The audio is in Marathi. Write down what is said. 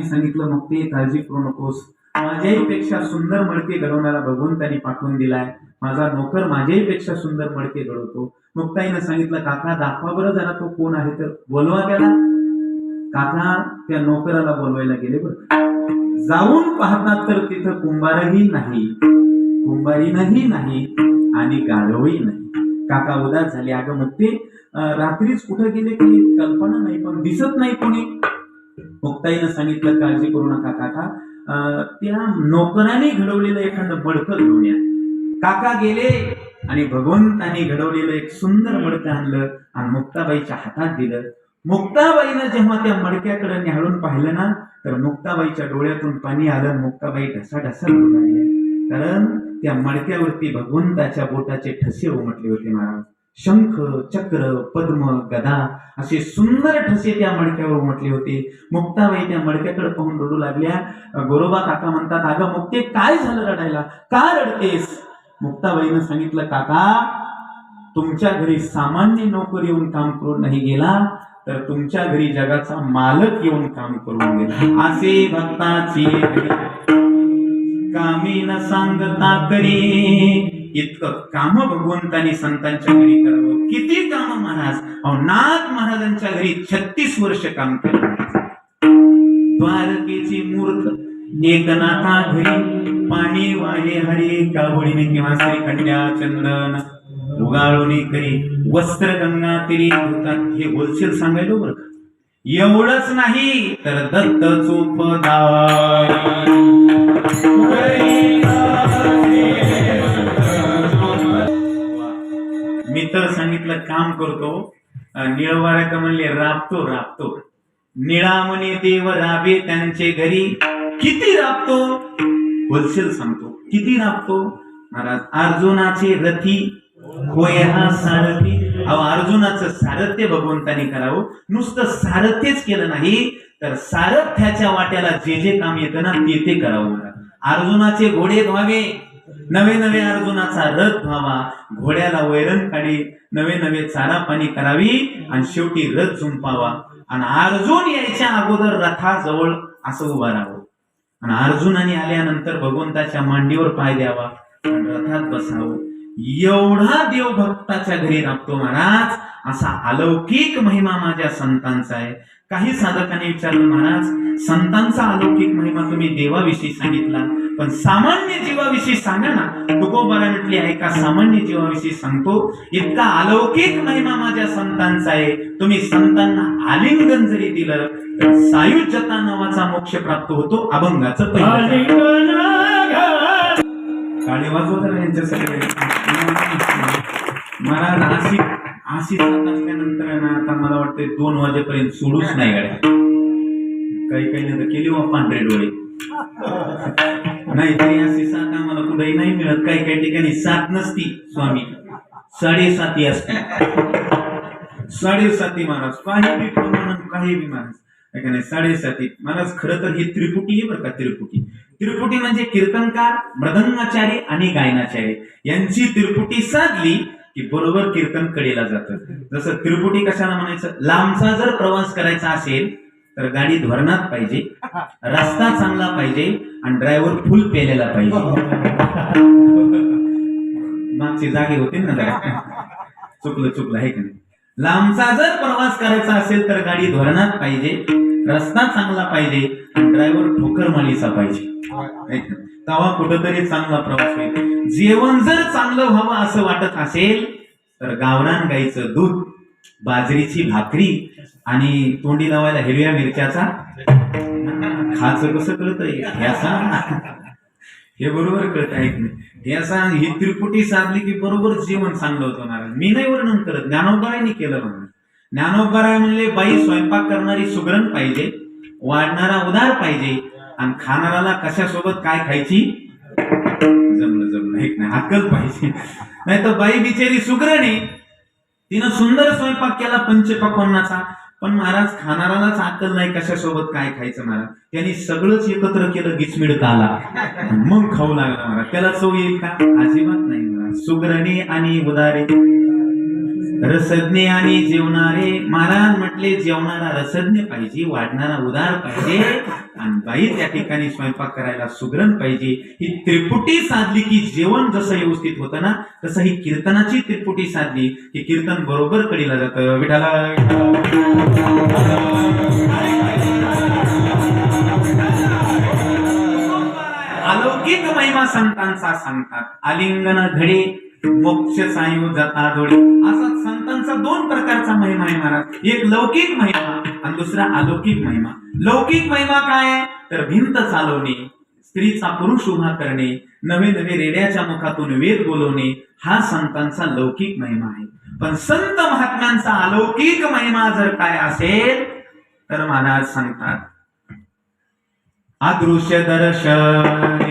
सांगितलं मग ते काळजी करू नकोस. माझ्याही पेक्षा सुंदर मडके घडवणारा त्यांनी पाठवून दिलाय. माझा नोकर माझ्याही पेक्षा सुंदर मडके घडवतो. मुक्ताईनं सांगितलं काका दाखवा बरं जरा तो कोण आहे तर बोलवा त्याला. काका त्या नोकराला बोलवायला गेले बरं. जाऊन पाहतात तर तिथं कुंभारही नाही. कुंभारीनही नाही आणि गाढवही नाही. काका उदास झाले. अगं मग ते रात्रीच कुठं गेले काही कल्पना नाही पण दिसत नाही कोणी. मुक्ताईनं सांगितलं काळजी करू नका काका. त्या नोकराने घडवलेलं एखादं मडकं घेऊन या. काका गेले आणि भगवंताने घडवलेलं एक सुंदर मडकं आणलं आणि मुक्ताबाईच्या हातात दिलं. मुक्ताबाईनं जेव्हा त्या मडक्याकडे न्याहाळून पाहिलं ना तर मुक्ताबाईच्या डोळ्यातून पाणी आलं मुक्ताबाई ढसाढसा लागल्या. कारण त्या मडक्यावरती भगवंताच्या बोटाचे ठसे उमटले होते महाराज. शंख चक्र पद्म गदा असे सुंदर ठसे त्या मडक्यावर उमटले होते. मुक्ताबाई त्या मडक्याकडे पाहून रडू लागल्या. गोरोबा काका म्हणतात अगं मुक्ते काय झालं रडायला? का रडतेस? मुक्ताबाईनं सांगितलं काका तुमच्या घरी सामान्य नोकर येऊन काम करून नाही गेला तर तुमच्या घरी जगाचा मालक येऊन काम करून गेला. असे भक्ताची कामी न सांगता तरी. इतकं काम भगवंतानी संतांच्या घरी करावं. किती काम महाराज? नाथ महाराजांच्या घरी छत्तीस वर्ष काम केलं. द्वारकेची मूर्त एकनाथा घरी पाणी वाहे हरी कावडीने किंवा श्रीखंड्या चंदन उगाळून करी वस्त्र गंगा तिरी होतात हे होलसेल सांगायला बरं का? एवढंच नाही तर दत्त मी इतर सांगितलं काम करतो निळवारा का म्हणले राबतो राबतो. निळामणी देव राबे त्यांचे घरी. किती राबतो? होलसेल सांगतो. किती राबतो? महाराज अर्जुनाचे रथी होय हा सारथी. अहो अर्जुनाचं सारथ्य भगवंताने करावं. नुसतं सारथ्यच केलं नाही तर सारथ्याच्या वाट्याला जे जे काम येतं ना ते ते करावं. महाराज अर्जुनाचे घोडे व्हावे. नवे नवे अर्जुनाचा रथ व्हावा. घोड्याला वैरण काढी नवे नवे चारा पाणी करावी आणि शेवटी रथ झुंपावा. आणि अर्जुन यायच्या अगोदर रथाजवळ असं उभा राहावं. आणि अर्जुनाने आल्यानंतर भगवंताच्या मांडीवर पाय द्यावा आणि रथात बसावं. एवढा देव भक्ताच्या घरी राबतो महाराज असा अलौकिक महिमा माझ्या संतांचा आहे. काही साधकांनी विचारलं महाराज संतांचा अलौकिक महिमा तुम्ही देवाविषयी सांगितला. पण सामान्य जीवाविषयी सांगा ना तुकोबारा म्हटली आहे का सामान्य जीवाविषयी सांगतो इतका अलौकिक महिमा माझ्या संतांचा आहे. तुम्ही संतांना आलिंगन जरी दिलं तर सायुज्यता नावाचा मोक्ष प्राप्त होतो अभंगाचं पहिलं काळे वाजवत ना यांच्यासाठी. महाराज अशी साथ असल्यानंतर ना आता मला वाटतं दोन वाजेपर्यंत सोडूच नाही गाड्या. काही काही तर केली वा पांढरे डोळे. नाही तरी अशी सात आम्हाला कुठेही नाही मिळत. काही काही ठिकाणी साथ नसती स्वामी. साडेसाती असते. साडेसाती महाराज. काही बी प्रमाण काही बी महाराज. नाही साडेसाती. महाराज खरं तर हे त्रिपुटी आहे बरं का त्रिपुटी. त्रिपुटी म्हणजे कीर्तनकार मृदंगाचार्य आणि गायनाचार्य. यांची त्रिपुटी साधली की बरोबर कीर्तन कडेला जातं. जसं त्रिपुटी कशाला म्हणायचं? लांबचा जर प्रवास करायचा असेल तर गाडी धोरणात पाहिजे रस्ता चांगला पाहिजे आणि ड्रायव्हर फुल पेलेला पाहिजे. मागची जागे होते ना चुकलं चुकलं आहे का नाही? लांबचा जर प्रवास करायचा असेल तर गाडी धोरणात पाहिजे रस्ता चांगला पाहिजे ड्रायव्हर ठोकर मालीचा पाहिजे? तेव्हा कुठंतरी चांगला प्रवास होईल. जेवण जर चांगलं व्हावं असं वाटत असेल तर गावरान गाईचं दूध बाजरीची भाकरी आणि तोंडी लावायला हिरव्या मिरच्याचा खायचं कसं कळत आहे सांग हे बरोबर कळत आहे की नाही ही त्रिपुटी साधली की बरोबर जीवन चांगलं होतं महाराज मी नाही वर्णन करत. ज्ञानोपरायने केलं म्हणून. ज्ञानोपराय म्हणले बाई स्वयंपाक करणारी सुगरण पाहिजे वाढणारा उदार पाहिजे आणि खाणाराला कशासोबत काय खायची जमलं जमलं. एक नाही अक्कल पाहिजे. नाही तर बाई बिचेरी सुगरण. आहे तिनं सुंदर स्वयंपाक केला पंचपक्वान्नाचा. पण महाराज खाणारालाच अक्कल नाही कशासोबत काय खायचं महाराज? त्यांनी सगळंच एकत्र केलं गिचमिड काला मग खाऊ लागला महाराज. त्याला चव येईल का? अजिबात नाही महाराज. सुगरणी आणि उदारी. रसज्ञ आणि जेवणारे महाराज म्हटले जेवणारा रसज्ञ पाहिजे वाढणारा उदार पाहिजे आणि बाई त्या ठिकाणी स्वयंपाक करायला सुग्रण पाहिजे. ही त्रिपुटी साधली की जेवण जसं व्यवस्थित होतं ना तसं ही कीर्तनाची त्रिपुटी साधली की कीर्तन बरोबर कडीला जातं. विठाला अलौकिक महिमा संतांचा सांगतात. आलिंगन घडे मोक्ष सायू जाता जोडे. असा संतांचा दोन प्रकारचा महिमा आहे महाराज. एक लौकिक महिमा आणि दुसरा अलौकिक महिमा. लौकिक महिमा काय तर भिंत चालवणे स्त्रीचा पुरुष उभा करणे नवे नवे रेड्याच्या मुखातून वेद बोलवणे हा संतांचा लौकिक महिमा आहे. पण संत महात्म्यांचा अलौकिक महिमा जर काय असेल तर महाराज सांगतात अदृश्य दर्शन